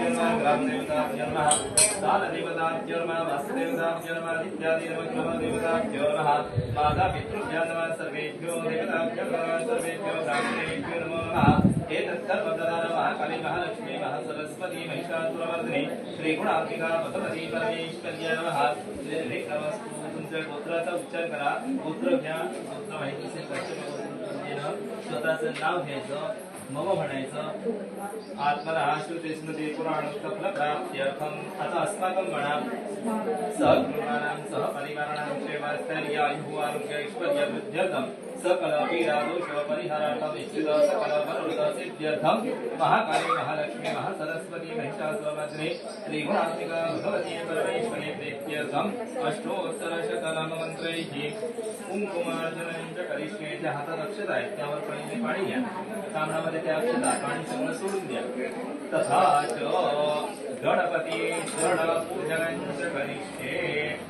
देवताभ्यो नमः ग्रामदेवताभ्यो नमः स्थानदेवताभ्यो नमः मातापितृभ्यो नमः सर्वेभ्यो देवताभ्यो नमः सर्वेभ्यो ब्राह्मणेभ्यो नमो नमः एतत्सर्वदा नमः महालक्ष्मी महासरस्वती महिषासुरवर्धिनी श्रीगुणात्मिका भगवती परमेश्वर्या नमः श्रीनमस्तु तुमच्या गोत्राचा उच्चार करा गोत्र घ्या गोत्र माहिती असेल स्वतःचं नाव घ्यायचं मग म्हणायचं. आत्मला हा आत्मनः श्रुतेस्मृती पुराणोक्तफलप्राप्त्यर्थम अतः अस्माकं गणां सह गृहाणां सह परिवाराणां सेवास्थैर्य आयुः आरोग्य ऐश्वर्यवृद्ध्यर्थम् वृद्ध्यर्थं सकल पीडा दोष परिहारार्थं इच्छित सकल मनोरथ सिद्ध्यर्थं महाकाली महालक्ष्मी महासरस्वती महिषासुरमर्दिनी त्रिगुणात्मिका भगवती परमेश्वरी प्रीत्यर्थम् अष्टोत्तरशतनाम मंत्रैः कुंकुमार्जनं करिष्ये ज्या हातात अक्षता आहेत त्यावर पहिले पाणी घ्या तांबडामध्ये त्या अक्षता पाणी सगळं सोडून द्या तथा च गणपती शरण पूजनं करिष्ये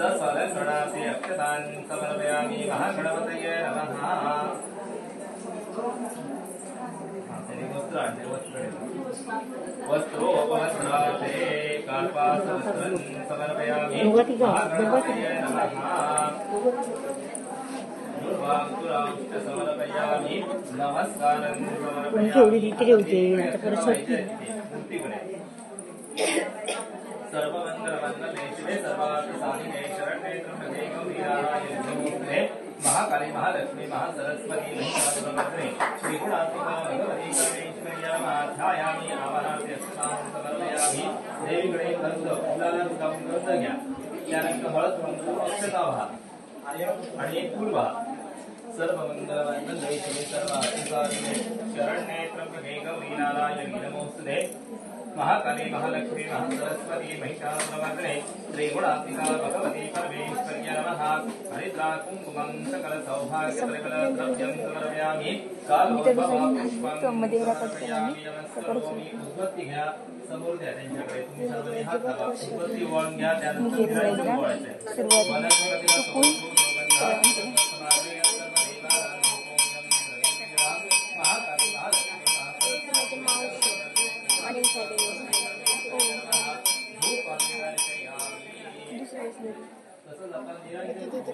सफलगणासे अक्षतान् समर्पयामि महागणपतये नमः। वस्त्र आणते वस्त्र वस्त्रोपवस्त्रार्थे कार्पासवस्त्रं समर्पयामि महागणपतये नमः समर्पयामि नमस्कारं समर्पयामि महाकाली महालक्ष्मी महासरस्वती महिषासुरमर्दिनी श्रीगुणात्मिका भगवती परमेश्वर्या ध्यायामि आवाहनार्थी अस्तां समर्पयामि देवीकडे गंध फुलाला जाऊन गंध घ्या त्यानंतर हळद कुंकू अक्षता व्हा आणि एक फूल व्हा महाकाली महालक्ष्मी महासरस्वती महिषासुरमर्दिनी श्रीगुणात्मिका भगवती परमेश्वर्य नमः। हरिद्रा कुङ्कुमं सकल सौभाग्य सकल द्रव्यं समर्पयामि। उद्बत्ती घ्या समोर द्या त्यांच्याकडे तुम्ही सर्वांनी हात दाबा उद्बत्ती वळून घ्या त्यानंतर घेतलं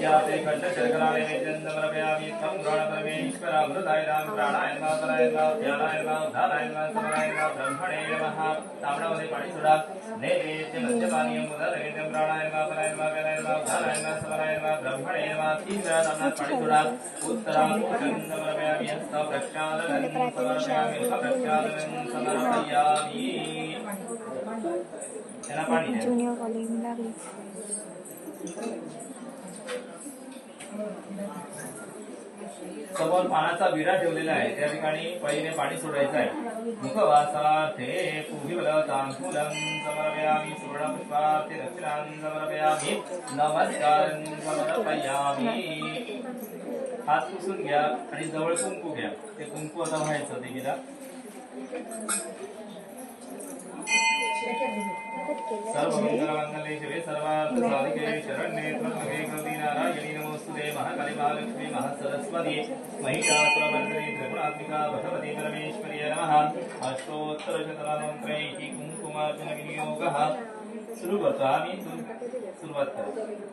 नैवेद्यं समर्पयामि त्वं गणपरमेश्वर अमृताय प्राणाय नमः पराय नमः ध्यानाय नमः उद्धाराय नमः समराय नमः ब्रह्मणे नमः तांबडामध्ये पाणी नैवेद्य मद्यपानीयं उदा प्राणाय नमः पराय नमः व्यानाय नमः उद्धाराय नमः समराय नमः ब्रह्मणे नमः तीन वेळा तांबडात पाणी सोडा उत्तराभूषं समर्पयामि हस्त प्रक्षालनं समर्पयामि प्रक्षालनं समर्पयामि त्याला पाणी द्या ज्युनियर कॉलेज लागली समोर पानाचा विडा ठेवलेला आहे. त्या ठिकाणी पहिले पाणी सोडायचं आहे. मुखवासार्थे पुहिबलतांकुलं समर्पयामि ते दक्षिणां समर्पयामि नमस्कारं समर्पयामि. हात पुसून घ्या आणि जवळ कुंकू घ्या. ते कुंकू आता व्हायचं ते सर्व मंगलमंगले शिवे सर्वार्थ साधिके शरण्ये त्र्यंबके गौरी नारायणी नमोस्तुते महाकाली महालक्ष्मी महासरस्वती महिषासुरमर्दिनी त्रिगुणात्मिका भगवती परमेश्वरी नमः अष्टोत्तरशतनामन्त्रैः कुङ्कुमार्जनविनियोगः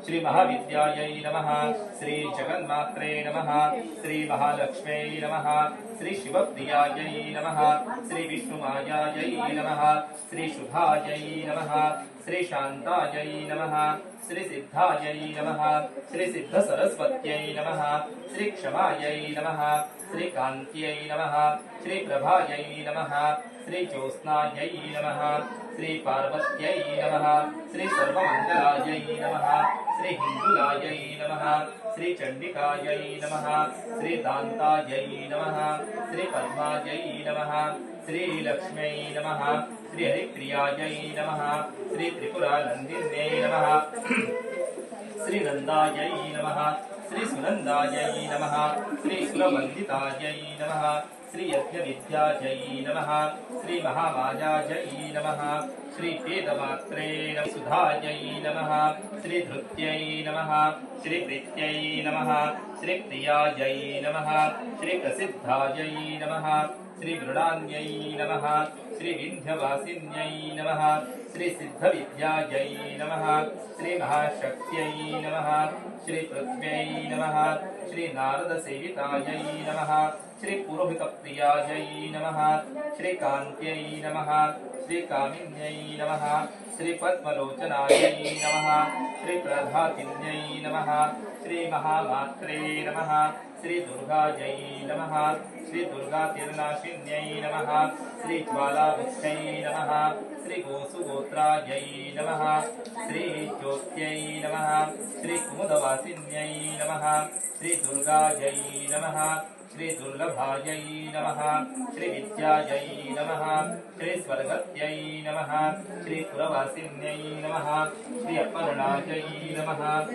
श्री महाविद्यायै नमः श्री जगन्मात्रे नमः। श्री महालक्ष्म्यै नमः। श्री शिवप्रियायै नमः। श्री विष्णुमायायै नमः। श्री शुभायै नमः। श्री शान्तायै नमः। श्री सिद्धायै नमः। श्री सिद्ध सरस्वत्यै नमः। श्री क्षमायै नमः। श्री कान्त्यै नमः। श्री प्रभायै नमः। श्री ज्योत्स्नायै नमः। श्री पार्वत्यै नमः श्री सर्वमङ्गलायै नमः श्री हिन्दुलायै नमः श्री चण्डिकायै नमः श्री दान्तायै नमः श्री पद्मायै नमः श्री लक्ष्म्यै नमः श्री हरिप्रियायै नमः श्री त्रिपुरानन्दिन्यै नमः। श्री नन्दायै नमः। श्री सुनन्दायै नमः। श्री सुरवन्दितायै नमः। श्री यज्ञविद्यायै नमः। श्री महामायायै नमः। श्री वेदमात्रे नमः। सुधायै नमः। श्री धृत्यै नमः। श्री प्रीत्यै नमः। श्री प्रियायै नमः। श्री प्रसिद्धायै नमः। श्री मृणान्यै नमः। श्री विन्ध्यवासिन्यै नमः। श्री सिद्धविद्यायै नमः। श्री महाशक्त्यै नमः। श्री पृथ्व्यै नमः। श्री नारदसेवितायै नमः। श्री पुरोहितप्रियायै नमः। श्री कान्त्यै नमः। श्री कामिन्यै नमः। श्री पद्मलोचनायै नमः। श्री प्रभातिन्यै नमः। श्री श्री दुर्गायै नमः। श्री दुर्गातिर्नाशिन्यै नमः। श्री ज्वालावृक्षै नम। श्री गोसुगोत्रायै नमः। श्री ज्योत्यै नमः। श्री कुमुदवासिन्यै नमः। श्री दुर्गायै नमः। श्री दुर्लभायै नमः। श्री विद्यायै नमः। श्री स्वर्गत्यै नमः। श्री पुरवासिन्यै नमः। श्री अपर्णायै नमः।